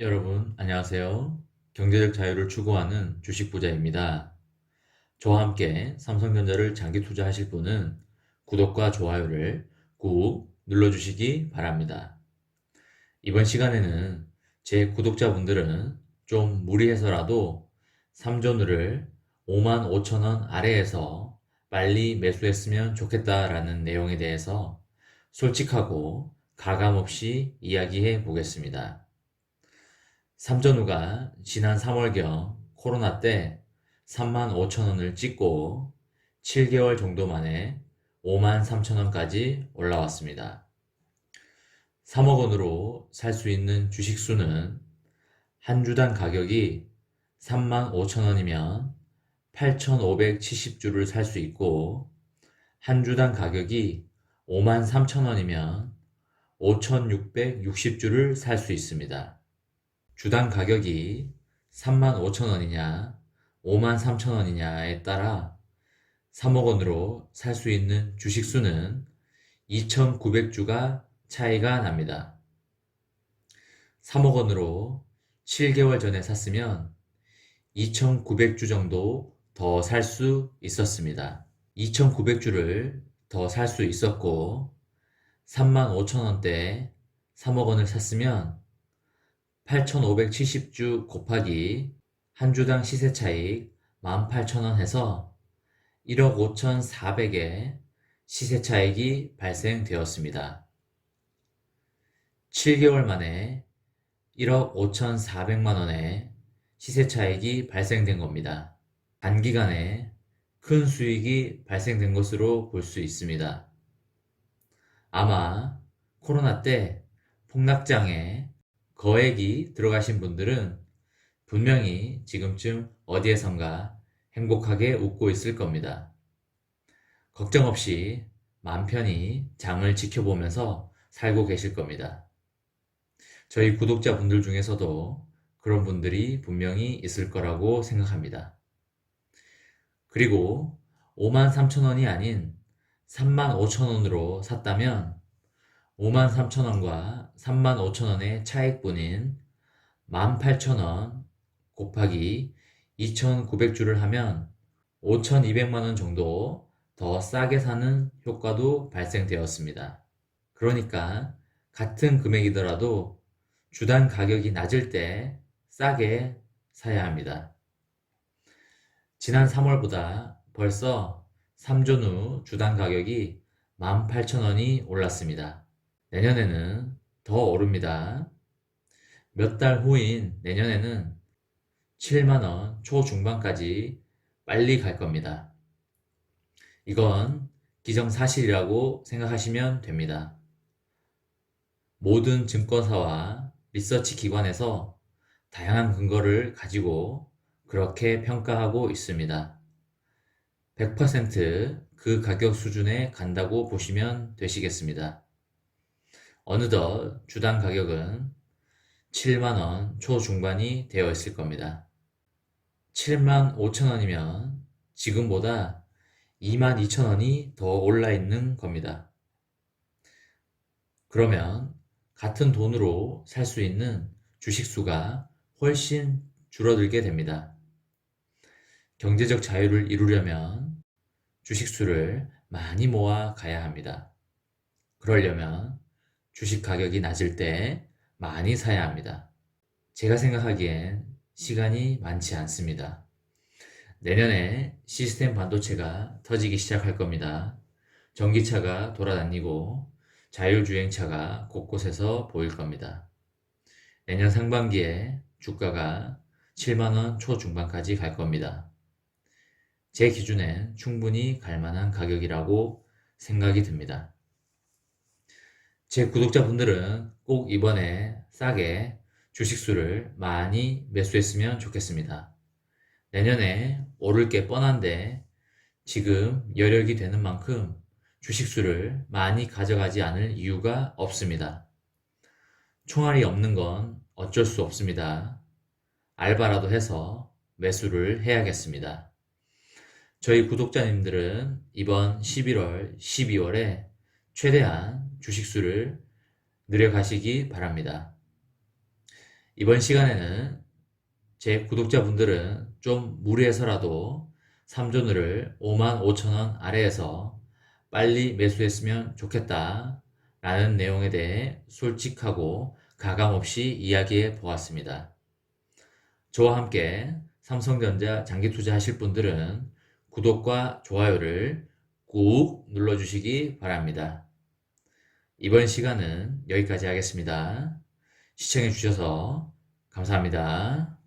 여러분, 안녕하세요. 경제적 자유를 추구하는 주식 부자입니다. 저와 함께 삼성전자를 장기 투자하실 분은 구독과 좋아요를 꾹 눌러주시기 바랍니다. 이번 시간에는 제 구독자분들은 좀 무리해서라도 삼전우를 5만 5천 원 아래에서 빨리 매수했으면 좋겠다라는 내용에 대해서 솔직하고 가감없이 이야기해 보겠습니다. 삼전우가 지난 3월경 코로나 때 3만 5천 원을 찍고 7개월 정도 만에 5만 3천 원까지 올라왔습니다. 3억 원으로 살 수 있는 주식 수는 한 주당 가격이 3만 5천 원이면 8,570주를 살 수 있고 한 주당 가격이 5만 3천 원이면 5,660주를 살 수 있습니다. 주당 가격이 3만 5천 원이냐 5만 3천 원이냐에 따라 3억 원으로 살 수 있는 주식 수는 2,900주가 차이가 납니다. 3억 원으로 7개월 전에 샀으면 2,900주 정도 더 살 수 있었습니다. 2,900주를 더 살 수 있었고 3만 5천 원대 3억 원을 샀으면 8,570주 곱하기 한 주당 시세 차익 18,000원 해서 1억 5,400의 시세 차익이 발생되었습니다. 7개월 만에 1억 5,400만 원의 시세 차익이 발생된 겁니다. 단기간에 큰 수익이 발생된 것으로 볼 수 있습니다. 아마 코로나 때 폭락장에 거액이 들어가신 분들은 분명히 지금쯤 어디에선가 행복하게 웃고 있을 겁니다. 걱정 없이 맘 편히 장을 지켜보면서 살고 계실 겁니다. 저희 구독자분들 중에서도 그런 분들이 분명히 있을 거라고 생각합니다. 그리고 5만 3천 원이 아닌 3만 5천 원으로 샀다면 5만 3천 원과 3만 5천 원의 차익분인 18,000원 곱하기 2,900주를 하면 5,200만 원 정도 더 싸게 사는 효과도 발생되었습니다. 그러니까 같은 금액이더라도 주당 가격이 낮을 때 싸게 사야 합니다. 지난 3월보다 벌써 3전 후 주당 가격이 18,000원이 올랐습니다. 내년에는 더 오릅니다. 몇 달 후인 내년에는 7만원 초중반까지 빨리 갈 겁니다. 이건 기정사실이라고 생각하시면 됩니다. 모든 증권사와 리서치 기관에서 다양한 근거를 가지고 그렇게 평가하고 있습니다. 100%그 가격 수준에 간다고 보시면 되시겠습니다. 어느덧 주당 가격은 7만원 초중반이 되어 있을 겁니다. 7만 5천원이면 지금보다 2만 2천원이 더 올라 있는 겁니다. 그러면 같은 돈으로 살 수 있는 주식수가 훨씬 줄어들게 됩니다. 경제적 자유를 이루려면 주식수를 많이 모아 가야 합니다. 그러려면 주식 가격이 낮을 때 많이 사야 합니다. 제가 생각하기엔 시간이 많지 않습니다. 내년에 시스템 반도체가 터지기 시작할 겁니다. 전기차가 돌아다니고 자율주행차가 곳곳에서 보일 겁니다. 내년 상반기에 주가가 7만원 초중반까지 갈 겁니다. 제 기준엔 충분히 갈 만한 가격이라고 생각이 듭니다. 제 구독자분들은 꼭 이번에 싸게 주식수를 많이 매수했으면 좋겠습니다. 내년에 오를 게 뻔한데 지금 여력이 되는 만큼 주식수를 많이 가져가지 않을 이유가 없습니다. 총알이 없는 건 어쩔 수 없습니다. 알바라도 해서 매수를 해야겠습니다. 저희 구독자님들은 이번 11월, 12월에 최대한 주식수를 늘려가시기 바랍니다. 이번 시간에는 제 구독자분들은 좀 무리해서라도 삼존을 5만 5천 원 아래에서 빨리 매수했으면 좋겠다 라는 내용에 대해 솔직하고 가감 없이 이야기해 보았습니다. 저와 함께 삼성전자 장기 투자하실 분들은 구독과 좋아요를 꾹 눌러주시기 바랍니다. 이번 시간은 여기까지 하겠습니다. 시청해 주셔서 감사합니다.